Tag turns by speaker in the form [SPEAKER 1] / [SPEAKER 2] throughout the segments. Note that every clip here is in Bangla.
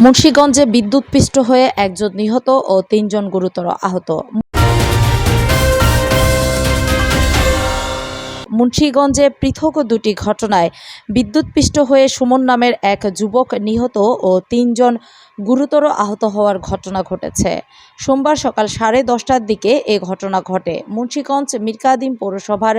[SPEAKER 1] মুন্সীগঞ্জে বিদ্যুৎপৃষ্ট হয়ে একজন নিহত ও তিনজন গুরুতর আহত। মুন্সীগঞ্জে পৃথক দুটি ঘটনায় বিদ্যুৎপৃষ্ট হয়ে সুমন নামের এক যুবক নিহত ও তিনজন গুরুতর আহত হওয়ার ঘটনা ঘটেছে। সোমবার সকাল সাড়ে দশটার দিকে এ ঘটনা ঘটে। মুন্সীগঞ্জ মিরকাদিম পৌরসভার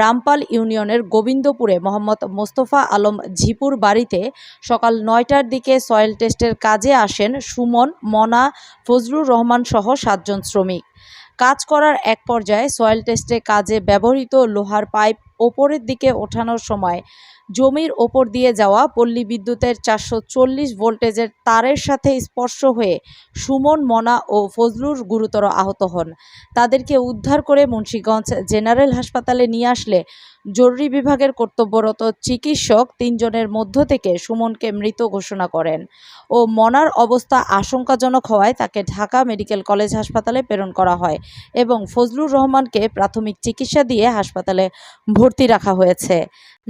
[SPEAKER 1] রামপাল ইউনিয়নের গোবিন্দপুরে মোহাম্মদ মোস্তফা আলম ঝিপুর বাড়িতে সকাল নয়টার দিকে সয়েল টেস্টের কাজে আসেন সুমন, মনা, ফজলুর রহমান সহ সাতজন শ্রমিক। কাজ করার এক পর্যায়ে সয়েল টেস্টে কাজে ব্যবহৃত লোহার পাইপ ওপরের দিকে ওঠানোর সময় জমির ওপর দিয়ে যাওয়া পল্লী বিদ্যুতের চারশো চল্লিশ ভোল্টেজের তারের সাথে স্পর্শ হয়ে সুমন, মনা ও ফজলুর গুরুতর আহত হন। তাদেরকে উদ্ধার করে মুন্সীগঞ্জ জেনারেল হাসপাতালে নিয়ে আসলে জরুরি বিভাগের কর্তব্যরত চিকিৎসক তিনজনের মধ্য থেকে সুমনকে মৃত ঘোষণা করেন ও মনার অবস্থা আশঙ্কাজনক হওয়ায় তাকে ঢাকা মেডিকেল কলেজ হাসপাতালে প্রেরণ করা হয় এবং ফজলুর রহমানকে প্রাথমিক চিকিৎসা দিয়ে হাসপাতালে ভর্তি রাখা হয়েছে।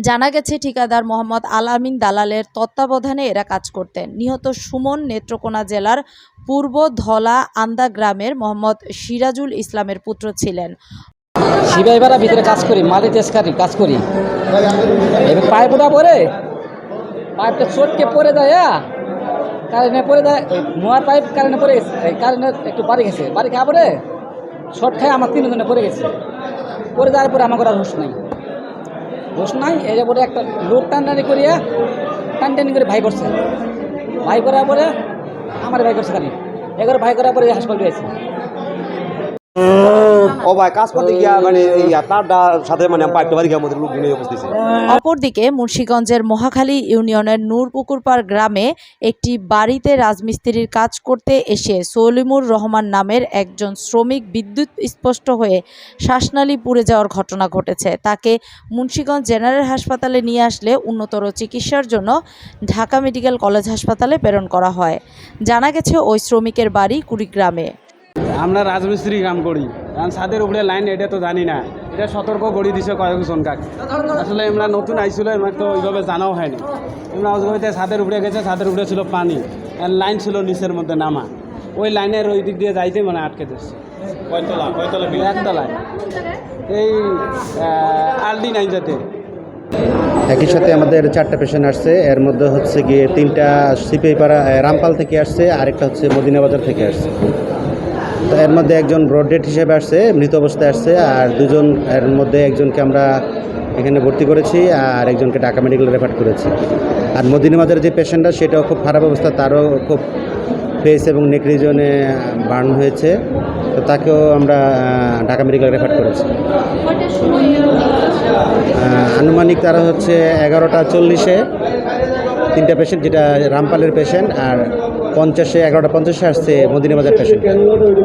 [SPEAKER 1] জানা গেছে, ঠিকাদার মোহাম্মদ আলামিন দালালের তত্ত্বাবধানে এরা কাজ করতেন। নিহত সুমন নেত্রকোনা জেলার পূর্ব ধলা আন্দা গ্রামের মোহাম্মদ সিরাজুল ইসলামের পুত্র ছিলেন।
[SPEAKER 2] সিবাইবাড়া ভিতরে কাজ করি মালি তেজকারি কাজ করি। এবার পাইপ ওটা পরে, পাইপটা চটকে পরে যায় হ্যাঁ? কারেন্টে পরে ওই মোয়ার পাইপ কারেন্টে পরে গেছে কারেন্টে একটু বাড়ি গেছে। বাড়ি খাওয়া পরে, শর্ট খায় আমার তিনজনে পরে গেছে। পরে যাওয়ার পরে আমার আর হুশ নাই। হুশ নাই এই পরে একটা লোক টানটানি করিয়া টানটানি করে ভাই করছে। ভাই করার পরে আমার ভাই করছে খালি। এগারো ভাই করার পরে হাসপাতালে গেছে।
[SPEAKER 3] ও ভাই কাজ করতে গিয়া মানে তারটা সাথে মানে পাইপটা বাড়ি আমাদের লোক নিয়ে বসতেছে।
[SPEAKER 1] অপরদিকে মুন্সীগঞ্জের মহাখালী ইউনিয়নের নূরপুকুরপাড় গ্রামে একটি বাড়িতে রাজমিস্ত্রির কাজ করতে এসে সলিমুর রহমান নামের একজন শ্রমিক বিদ্যুৎ স্পষ্ট হয়ে শ্বাসনালী পুড়ে যাওয়ার ঘটনা ঘটেছে। তাকে মুন্সীগঞ্জ জেনারেল হাসপাতালে নিয়ে আসলে উন্নতর চিকিৎসার জন্য ঢাকা মেডিকেল কলেজ হাসপাতালে প্রেরণ করা হয়। জানা গেছে ওই শ্রমিকের বাড়ি কুড়িগ্রামে।
[SPEAKER 4] আমরা রাজমিস্ত্রি কাম করি। কারণ ছাদের উপরে লাইন এটা তো জানি না। এটা সতর্ক করে দিছে কয়েকজন কাক আসলে আমরা নতুন আইছিল আমার তো ওইভাবে জানাও হয়নি। আমরা ওইভাবে ছাদের উপরে গেছে ছাদের উপরে ছিল পানি। আর লাইন ছিল নিচের মধ্যে নামা। ওই লাইনের ওই দিক দিয়ে যাইতে মানে আটকে দিচ্ছে কয়তলা কয়তলা একতলায়। এই আলডি নাইন যাতে।
[SPEAKER 5] একই সাথে আমাদের চারটা পেশেন্ট আসছে। এর মধ্যে হচ্ছে গিয়ে তিনটা সিপিপাড়া রামপাল থেকে আসছে আরেকটা হচ্ছে মদিনাবাজার থেকে আসছে। তো এর মধ্যে একজন ব্রড ডেট হিসেবে আসছে, মৃত অবস্থায় আসছে, আর দুজন এর মধ্যে একজনকে আমরা এখানে ভর্তি করেছি, আর একজনকে ঢাকা মেডিকেল রেফার করেছি। আর মদিনাবাজারের যে পেশেন্টটা সেটাও খুব খারাপ অবস্থা, তারও খুব ফেস এবং নেক রিজনে বার্ন হয়েছে, তো তাকেও আমরা ঢাকা মেডিকেল রেফার করেছি। আনুমানিক তারা হচ্ছে এগারোটা চল্লিশে তিনটা পেশেন্ট যেটা রামপালের পেশেন্ট আর পঞ্চাশে, এগারোটা পঞ্চাশে আসছে মদিনাবাজার পেশেন্ট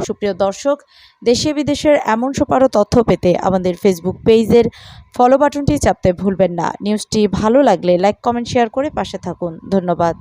[SPEAKER 1] সুপ্রিয় দর্শক, দেশে বিদেশের এমন সব আরও তথ্য পেতে আমাদের ফেসবুক পেজের ফলো বাটনটি চাপতে ভুলবেন না। নিউজটি ভালো লাগলে লাইক কমেন্ট শেয়ার করে পাশে থাকুন। ধন্যবাদ।